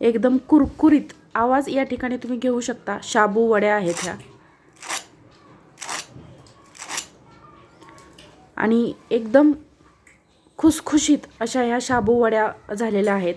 एकदम कुरकुरीत आवाज या ठिकाणी तुम्ही घेऊ शकता. शाबू वड्या आहेत ह्या. आणि एकदम खुसखुशीत अशा ह्या शाबू वड्या झालेल्या आहेत.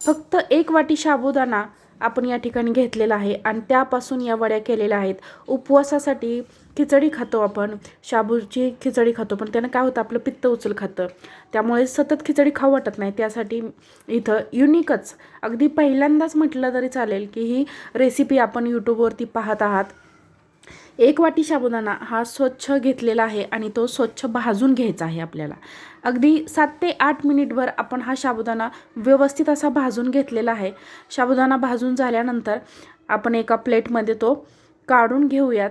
फक्त एक वाटी साबुदाणा आपण या ठिकाणी घेतलेला आहे. आणि त्यापासून या वड्या केलेल्या आहेत. उपवासासाठी खिचडी खातो आपण. शाबूची खिचडी खातो. पण त्यानं काय होतं? आपलं पित्त उचल खातं. त्यामुळे सतत खिचडी खाऊ वाटत नाही. त्यासाठी इथं युनिकच अगदी पहिल्यांदाच म्हटलं तरी चालेल की ही रेसिपी आपण यूट्यूबवरती पाहत आहात. एक वाटी साबुदाणा हा स्वच्छ घेतलेला आहे आणि तो स्वच्छ भाजून घ्यायचा आहे आपल्याला. अगदी सात ते आठ मिनिटभर आपण हा साबुदाणा व्यवस्थित असा भाजून घेतलेला आहे. साबुदाणा भाजून झाल्यानंतर आपण एका प्लेटमध्ये तो काढून घेऊयात.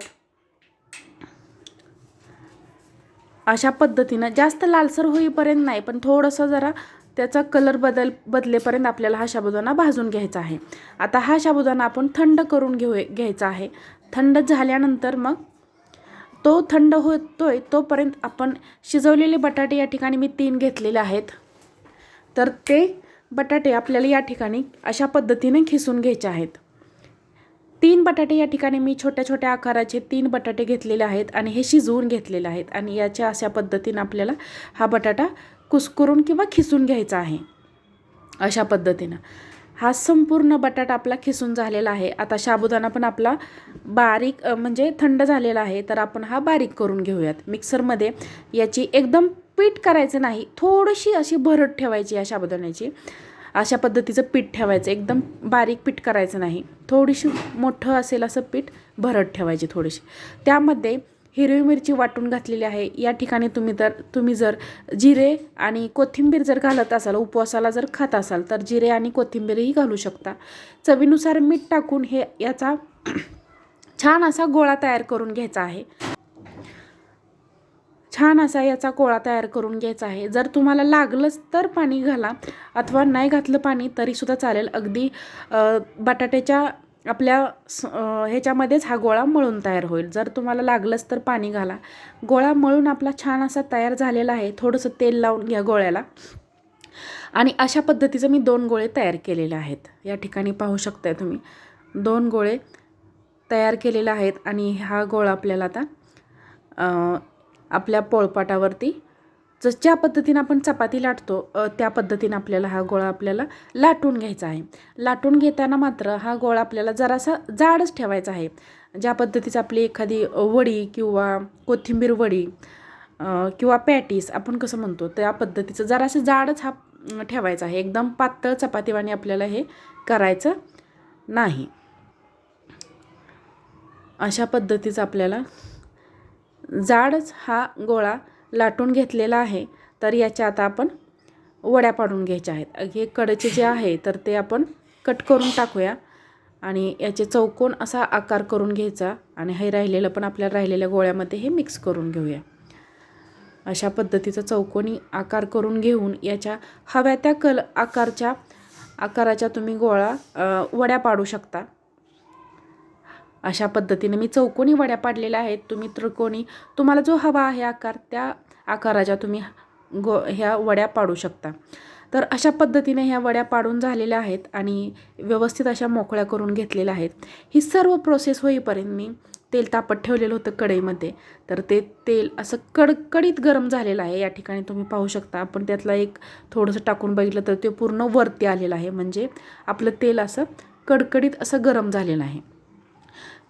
अशा पद्धतीनं जास्त लालसर होईपर्यंत नाही पण थोडंसं जरा त्याचा कलर बदल बदलेपर्यंत आपल्याला हा शाबुदाणा भाजून घ्यायचा आहे. आता हा शाबुदाणा आपण थंड करून घेऊ घ्यायचा आहे. थंड झाल्यानंतर मग तो थंड होतोय तोपर्यंत आपण शिजवलेले बटाटे या ठिकाणी मी तीन घेतलेले आहेत. तर ते बटाटे आपल्याला या ठिकाणी अशा पद्धतीने खिसून घ्यायचे आहेत. तीन बटाटे या ठिकाणी मी छोट्या छोट्या आकाराचे तीन बटाटे घेतलेले आहेत आणि हे शिजवून घेतलेले आहेत आणि याच्या अशा पद्धतीनं आपल्याला हा बटाटा कुस्करून किंवा खिसून घ्यायचा आहे. अशा पद्धतीनं. हा संपूर्ण बटाटा आपला खिसून झालेला आहे. आता साबुदाणा पण आपला बारीक म्हणजे थंड झालेला आहे. तर आपण हा बारीक करून घेऊयात. मिक्सरमध्ये याची एकदम पीठ करायचं नाही. थोडीशी अशी भरट ठेवायची या साबुदाण्याची अशा पद्धतीचं पीठ ठेवायचं. एकदम बारीक पीठ करायचं नाही. थोडीशी मोठं असेल असं पीठ भरट ठेवायची थोडीशी. त्यामध्ये हिरवी मिरची वाटून घातलेली आहे. या ठिकाणी तुम्ही तर तुम्ही जर जिरे आणि कोथिंबीर जर घालत असाल उपवासाला जर खात असाल तर जिरे आणि कोथिंबीरही घालू शकता. चवीनुसार मीठ टाकून हे याचा छान असा गोळा तयार करून घ्यायचा आहे. छान असा याचा गोळा तयार करून घ्यायचा आहे. जर तुम्हाला लागलंच तर पाणी घाला अथवा नाही घातलं पाणी तरीसुद्धा चालेल. अगदी बटाट्याच्या आपल्या स ह्याच्यामध्येच हा गोळा मळून तयार होईल. जर तुम्हाला लागलंच तर पाणी घाला. गोळा मळून आपला छान असा तयार झालेला आहे. थोडंसं तेल लावून घ्या गोळ्याला. आणि अशा पद्धतीचं मी दोन गोळे तयार केलेले आहेत. या ठिकाणी पाहू शकताय तुम्ही. दोन गोळे तयार केलेले आहेत आणि हा गोळा आपल्याला आता आपल्या पोळपाटावरती ज ज्या पद्धतीनं आपण चपाती लाटतो त्या पद्धतीनं आपल्याला हा गोळा आपल्याला लाटून घ्यायचा आहे. लाटून घेताना मात्र हा गोळा आपल्याला जरासा जाडच ठेवायचा आहे. ज्या पद्धतीचं आपली एखादी वडी किंवा कोथिंबीर वडी किंवा पॅटीस आपण कसं म्हणतो त्या पद्धतीचं जरासं जाडच हा ठेवायचा आहे. एकदम पातळ चपातीवाणी आपल्याला हे करायचं नाही. अशा पद्धतीचं आपल्याला जाडच हा गोळा लाटून घेतलेला आहे तर याच्या आता आपण वड्या पाडून घ्यायच्या आहेत. हे कडचे जे आहे तर ते आपण कट करून टाकूया. आणि याचे चौकोन असा आकार करून घ्यायचा आणि हे राहिलेलं पण आपल्या राहिलेल्या गोळ्यामध्ये हे मिक्स करून घेऊया. अशा पद्धतीचा चौकोनी आकार करून घेऊन याच्या हव्या त्या कल आकारच्या आकाराच्या तुम्ही गोळा वड्या पाडू शकता. अशा पद्धतीने मी चौकोनी वड्या पाडलेल्या आहेत. तुम्ही त्रिकोणी तुम्हाला जो हवा आहे आकार त्या आकाराच्या तुम्ही गो ह्या वड्या पाडू शकता. तर अशा पद्धतीने ह्या वड्या पाडून झालेल्या आहेत आणि व्यवस्थित अशा मोकळ्या करून घेतलेल्या आहेत. ही सर्व प्रोसेस होईपर्यंत मी तेल तापत ठेवलेलं होतं कढईमध्ये. तर ते तेल असं कडकडीत गरम झालेलं आहे. या ठिकाणी तुम्ही पाहू शकता आपण त्यातला एक थोडंसं टाकून बघितलं तर ते पूर्ण वरती आलेलं आहे. म्हणजे आपलं तेल असं कडकडीत असं गरम झालेलं आहे.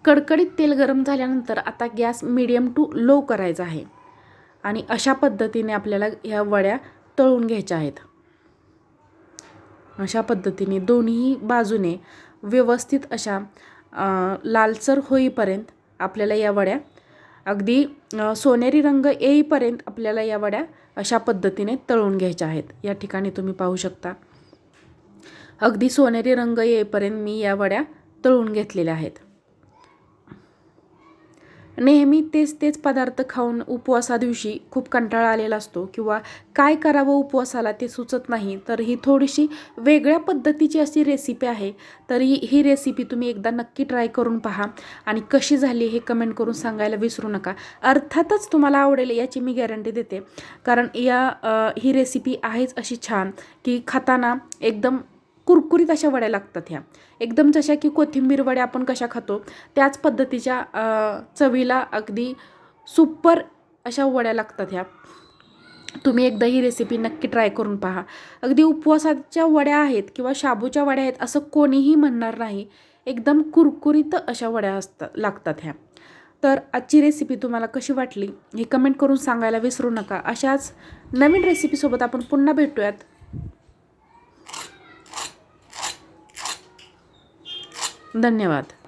कडकडीत तेल गरम झाल्यानंतर आता गॅस मिडियम टू लो करायचा आहे. आणि अशा पद्धतीने आपल्याला ह्या वड्या तळून घ्यायच्या आहेत. अशा पद्धतीने दोन्ही बाजूने व्यवस्थित अशा लालसर होईपर्यंत आपल्याला या वड्या अगदी सोनेरी रंग येईपर्यंत आपल्याला या वड्या अशा पद्धतीने तळून घ्यायच्या आहेत. या ठिकाणी तुम्ही पाहू शकता. अगदी सोनेरी रंग येईपर्यंत मी या वड्या तळून घेतलेल्या आहेत. नेहमी तेच तेच पदार्थ खाऊन उपवासा दिवशी खूप कंटाळा आलेला असतो किंवा काय करावं उपवासाला ते सुचत नाही. तर ही थोडीशी वेगळ्या पद्धतीची अशी रेसिपी आहे. तरी ही रेसिपी तुम्ही एकदा नक्की ट्राय करून पहा आणि कशी झाली हे कमेंट करून सांगायला विसरू नका. अर्थातच तुम्हाला आवडेल याची मी गॅरंटी देते. कारण या ही रेसिपी आहेच अशी छान की खाताना एकदम कुरकुरीत अशा वड्या लागतात ह्या. एकदम जशा की कोथिंबीर वड्या आपण कशा खातो त्याच पद्धतीच्या चवीला अगदी सुपर अशा वड्या लागतात ह्या. तुम्ही एकदा ही रेसिपी नक्की ट्राय करून पहा. अगदी उपवासाच्या वड्या आहेत किंवा शाबूच्या वड्या आहेत असं कोणीही म्हणणार नाही. एकदम कुरकुरीत अशा वड्या असतात लागतात ह्या. तर आजची रेसिपी तुम्हाला कशी वाटली हे कमेंट करून सांगायला विसरू नका. अशाच नवीन रेसिपीसोबत आपण पुन्हा भेटूयात. धन्यवाद.